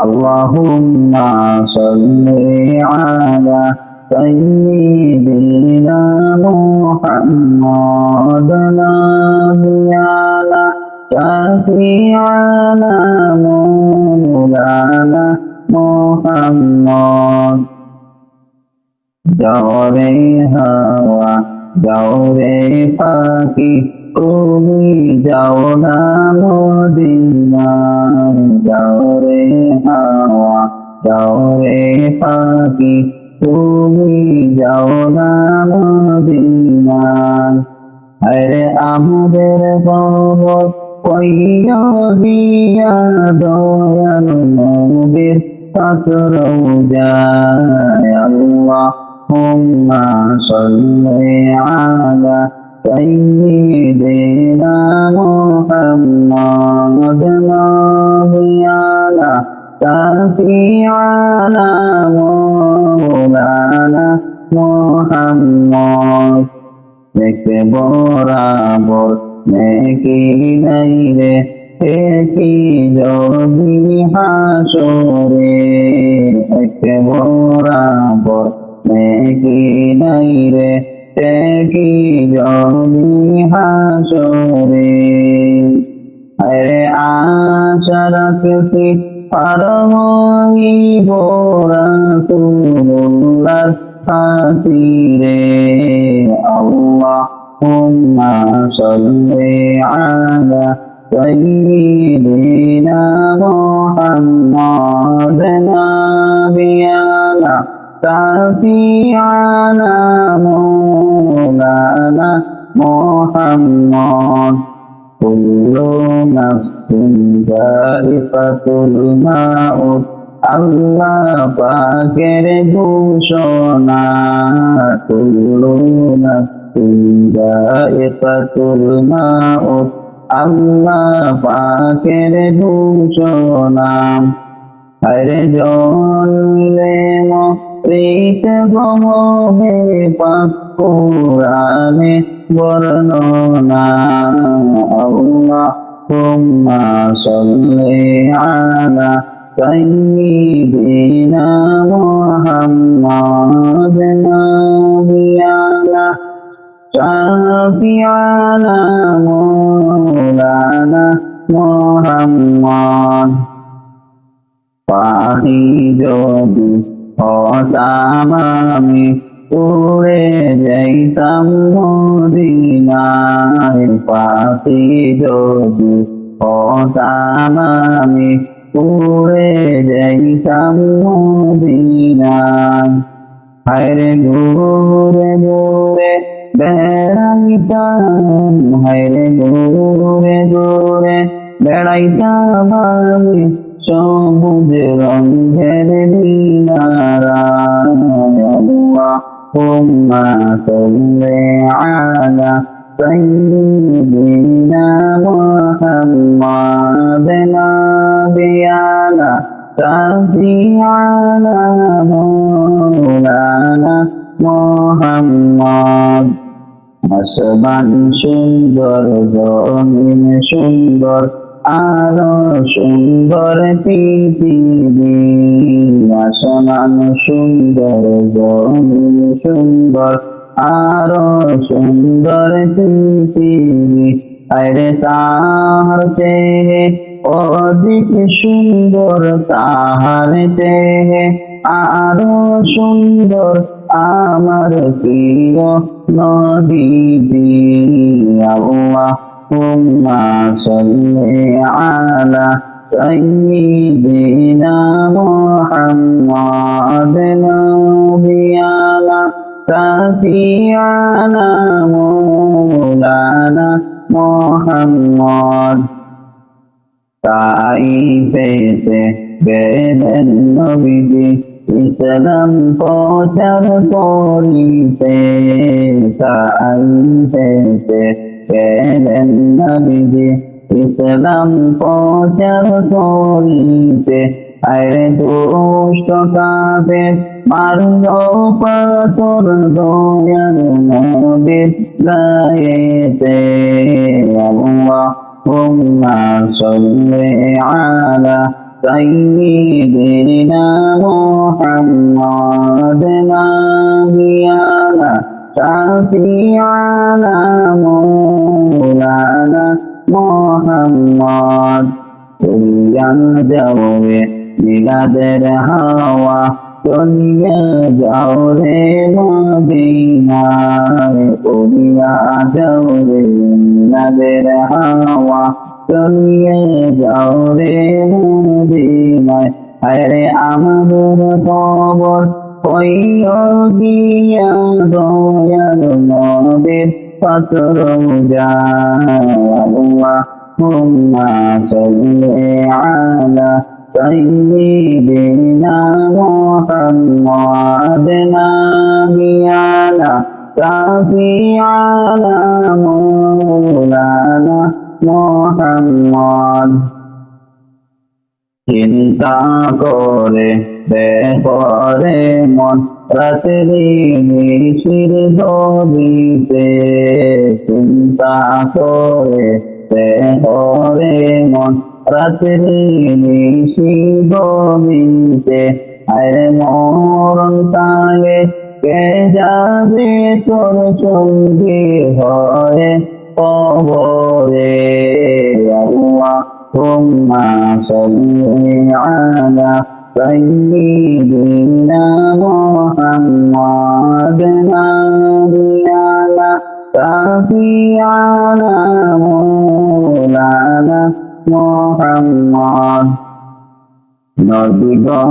اللهم صل على سيدنا محمد نبينا شفيعنا مولانا محمد دوري هوى دوري فاكي তুমি যাও না মদিনায়, যাও রে হাওয়া, যাও রে পাখি। তুমি যাও না মদিনায় আরে আমাদের পর্বত কইয়া سيدنا محمد نبينا شفيعنا مولانا محمد দেখতে বরাবর নেকি নাই রে কি যদি হাসরে দেখতে বরাবর নেকি নাই রে কি যদি হাসরে আরে আশা রাখছি পারমই রাসূলুল্লাহ খাতিরে আল্লাহুম্মা সাল্লি আলা নাবিয়ানা شفيعنا مولانا محمد كل نفس ذائقة الموت আল্লাহ পাকের ঘোষণা কুল্লু নাফসিন যায়িকাতুল মাউত আল্লাহ পাকের ঘোষণা আরে জলে মৃত গমে পাকুরানে বর্ণনা আল্লাহ হুম্মা সাল্লি আলা سيدنا محمد نبينا شافعنا مولانا محمد পাহি যদি হতাম আমি উড়ে যাইতাম মদিনায় পাখি যদি হতাম আমি উড়ে যাইতাম মদিনায়। হায়রে ঘুরে ঘুরে বেড়াইতাম, হায়রে ঘুরে ঘুরে বেড়াইতাম আমি সবুজ রঙের اللهم صل على سيدنا محمد نبينا شفيعنا مولانا محمد আসমান সুন্দর জমিন সুন্দর আরও সুন্দর পৃথিবী আসমান সুন্দর, জমিন সুন্দর, আরও সুন্দর পৃথিবী। আরে তাহার চেয়ে অধিক সুন্দর তাহার চেয়ে আরও সুন্দর আমার প্রিয় নদী আল্লাহ। اللهم صل على سيدنا محمد نبينا شفيعنا مولانا محمد তাইফেতে বেলেন নবীজি ইসলাম প্রচার করিতে তাইফেতে গেলেন নবীজি ইসলাম প্রচার করিতে আরে দুষ্ট কাবে মারল পাথর দয়ার নবীর গায়েতে আল্লাহুম্মা সাল্লি আলা سيدنا محمد نبينا شفيعنا مولانا محمد كل الجو بقدر هوى كل جور مدينة كل جور بقدر هوى كل جور مدينة خير أمر صبر আরে আমাদের খবর কইয় দিয়া দয়াল নবীর পাত্র যায় اللهم صل على سيدنا محمد نبينا شفيعنا مولانا محمد চিন্তা করে, বেপরে মন রাত্রি নিশির দবিতে চিন্তা করে, বেপরে মন রাত্রি নিশি দবিতে আরে মরণ তালে কে যাবে তোর সঙ্গী হয়ে কবরে? আল্লাহ ثم صل على سيدنا محمد نبينا شفيعنا مولانا محمد নদী গো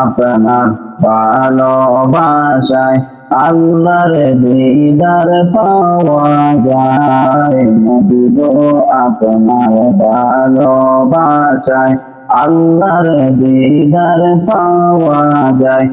আপনার ভালোবাসায় আল্লাহর দিদার পাওয়া যায়। নদী গো আপনার ভালোবাসায় আল্লাহর দিদার পাওয়া যায়।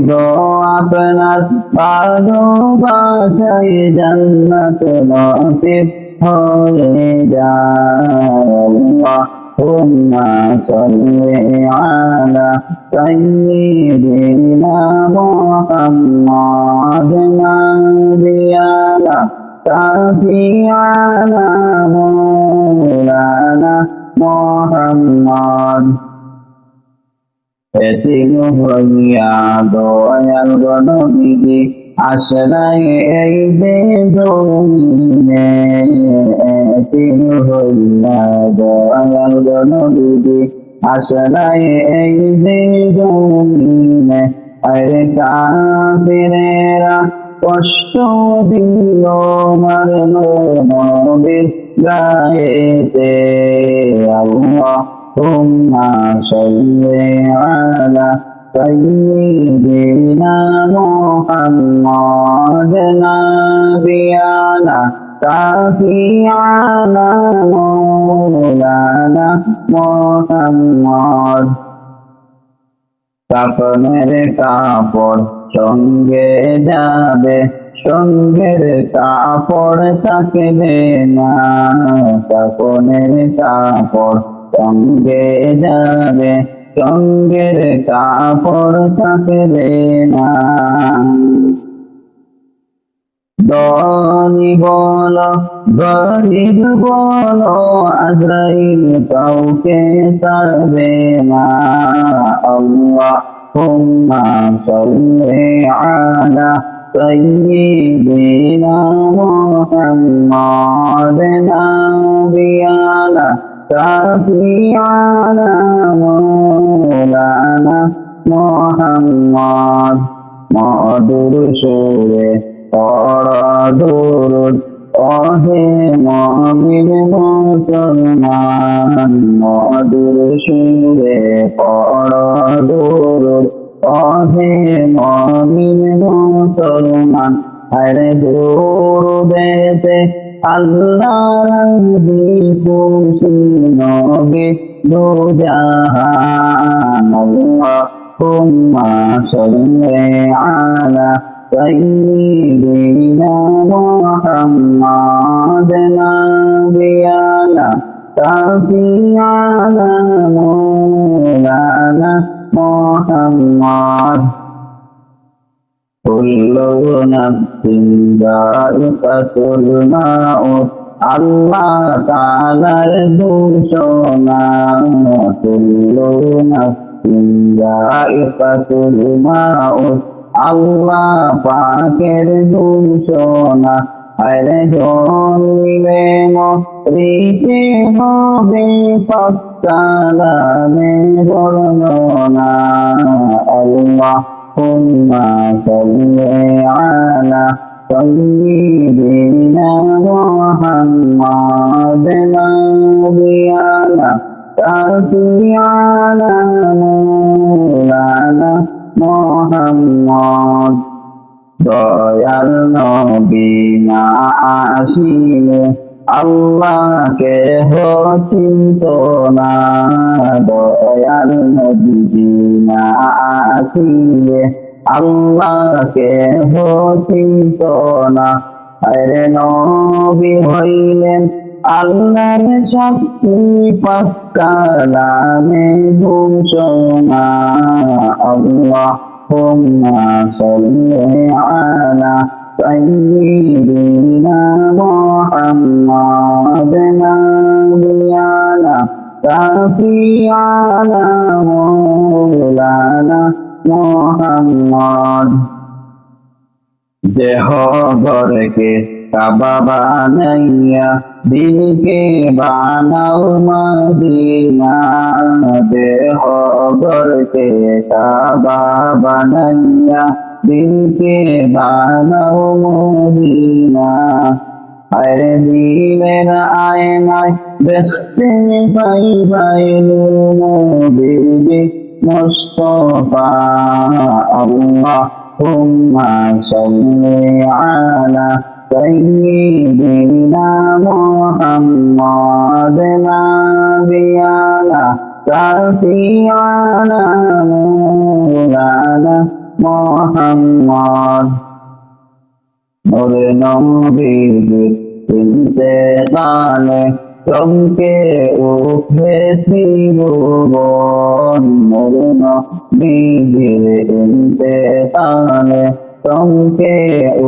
গো আপনার ভালোবাসায় জান্নাত নসিব হয়ে যায়। اللهم صل على سيدنا محمد نبينا شفيعنا مولانا محمد এতিম হইয়া দয়াল গণবিধি আশ্রয় এই বেদমিনে নদী আসলাই এই জীবনে আরে কাফিরেরা কষ্ট দিল মরল নবীর গায়েতে আল্লাহ হুম্মা সাল্লি আলা সাইয়্যিদিনা মুহাম্মাদ نبينا شفيعنا مولانا محمد কাপনের কাপড় সঙ্গে যাবে সঙ্গের কাপড় থাকবে না কাপনের কাপড় সঙ্গে যাবে সঙ্গের কাপড় থাকবে না দনি বল গরিব বল আজরাইল কাউকে সারবে না আল্লাহ হুম্মা সাল্লি আলা سيدنا محمد نبينا شفيعنا مولانا محمد মধুর সুরে পড়ুন অহে মহাবীর মুসলমান মধুর সুরে পড়ুন অহে মহাবীর মুসলমান হরে গুরু দেতে আল্লাহ খুশি নবী দু سيدنا محمد نبينا شفيعنا مولانا محمد كل نفس ذائقة الموت আল্লাহ তালার দূষণা কুল্লু নাফসিন যায়িকাতুল মাউত আল্লাহ পাকের ধূম সোনা আরে জন্মে মস্তিতে হবে পস্তালামে বর্ণনা। আল্লাহ হুম্মা সাল্লে আলা মোহাম্মদ, দয়াল নবী না আসিলে আল্লাহকে চিন্ত না, দয়াল নবী না আসিলে আল্লাহকে চিন্ত না। আরে নবী হইলেন আল্লাহর শক্তি পাক্কা, নামে ঘুম আল্লাহ। ثم صل على سيدنا محمد نبينا شفيعنا مولانا محمد দেহ গরকে কাবা বানাইয়া দিলকে বানাও মদিনা দেহ গড়কে কাবা বানাইয়া দিলকে বানাও মদিনা। আরে দিলের আয়নায় দেখতে পাই পাই মোদিবি মুস্তফা আল্লাহ হুম্মা সাল্লি আলা سيدنا محمد نبينا شفيعنا مولانا محمد নূর নবীর ইন্তেকালে চমকে উঠে শিরবন নূর নবীর ইন্তেকালে চমকে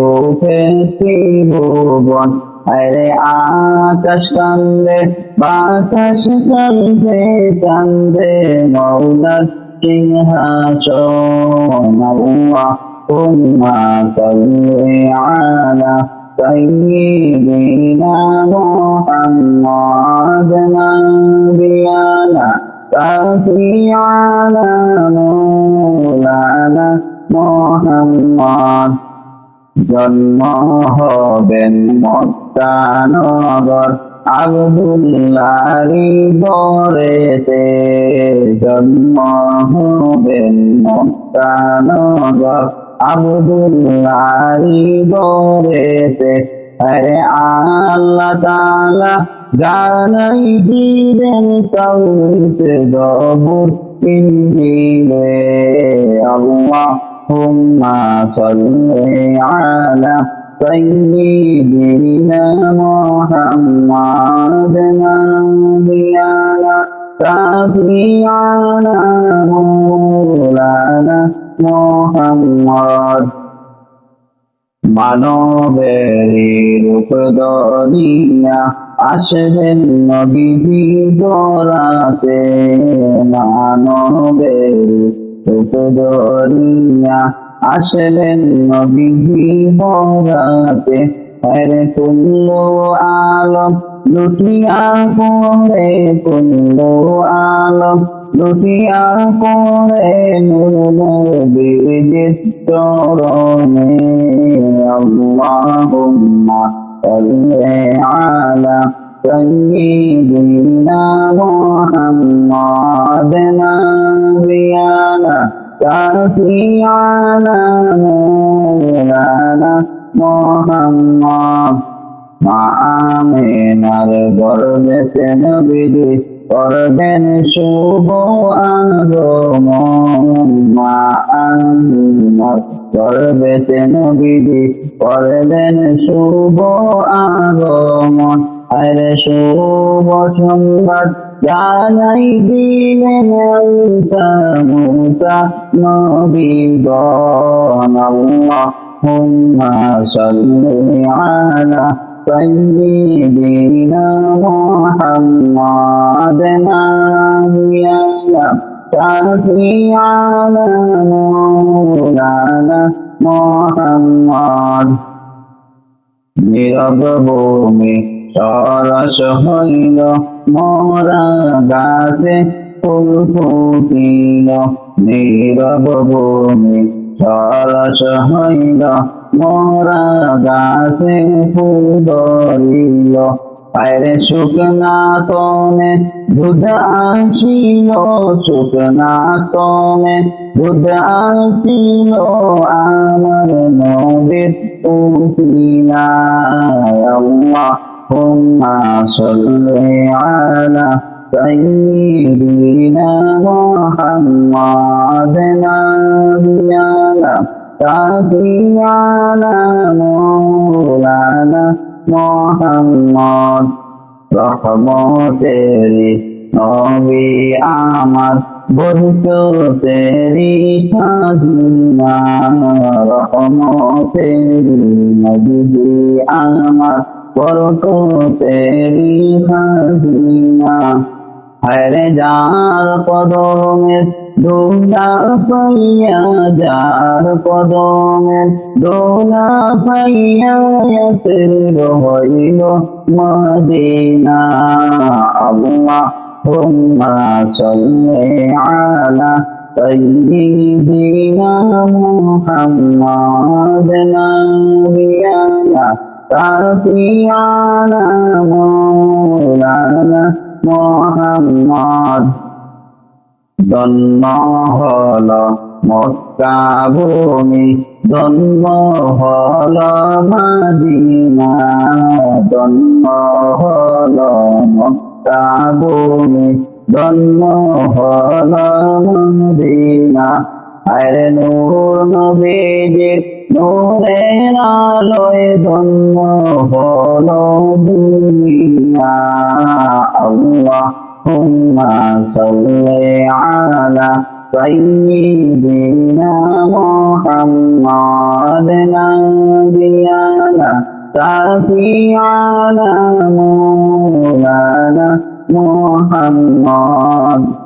উঠে শিরবন আরে আকাশ কান্দে বাতাস কান্দে কান্দে মৌলার সিংহাসন اللهم صل على سيدنا محمد نبينا شفيعنا مولانا মোহাম্মদ জন্ম হবেন মত্তানগর আবদুল্লারি গড়েতে জন্ম হবেন মত্তানগর আবদুল্লারি গড়েতে হরে আল্লাহ তালা জানাই দিবেন তাও গবুর তিনি আল্লাহ। আল্লাহুম্মা সাল্লি আলা سيدنا محمد نبينا شفيعنا مولانا মোহাম্মদ মানবেরি রূপ দরিয়া আসবেন নবীজি দরাতে মানবেরি রূপ দরিয়া আসবেন নবীজি বরাতে হরে কুল্লু আলম, লুটিয়া পরে কুল্লু আলম, লুটিয়া পরে নবীজির চরণে। আল্লাহুম্মা আলা سيدنا محمد نبينا شفيعنا مولانا محمد মা আমিনার গর্বেতে নবীজি করবেন শুভ আগমন মা আমিনার গর্বেতে নবীজি করবেন শুভ আগমন আরে শুভ সংবাদ জানাই দিলেন ঈসা মুসা নবীগণ আল্লাহুম্মা সাল্লি আলা سيدنا محمد نبينا شفيعنا مولانا محمد নীরব ভূমি সরস হইল মোরা গাছে ফুল ফুটিল নীরব ভূমি সরস হইল মোরা গাছে ফুল ধরিল পায়রে শুকনা তনে দুধ আসিল শুকনা তনে দুধ আসিল, আমার নবীর উসিলা اللهم صل على سيدنا محمد نبينا شفيعنا مولانا মোহাম্মদ রহমতেরি নবী আমার বরকতেরি খাজিনা রহমতেরি নবী আমার বরকতেরি খাজিনা হরে যার কদমের দোলা পাইয়া যার কদমের দোলা পাইয়া সির হইল মদিনা আল্লাহ হুম্মা সাল্লি আলা سيدنا محمد نبينا شفيعنا مولانا محمد জন্ম হল মক্কা ভূমি জন্ম হল মাদিনা জন্ম হল মক্কা ভূমি জন্ম হল মাদিনা আরে নূর নবীজির নূরের আলোয় ধন্য বলো দুনিয়া। আল্লাহ হুম্মা সাল্লি আলা সাইয়্যিদিনা মুহাম্মাদ।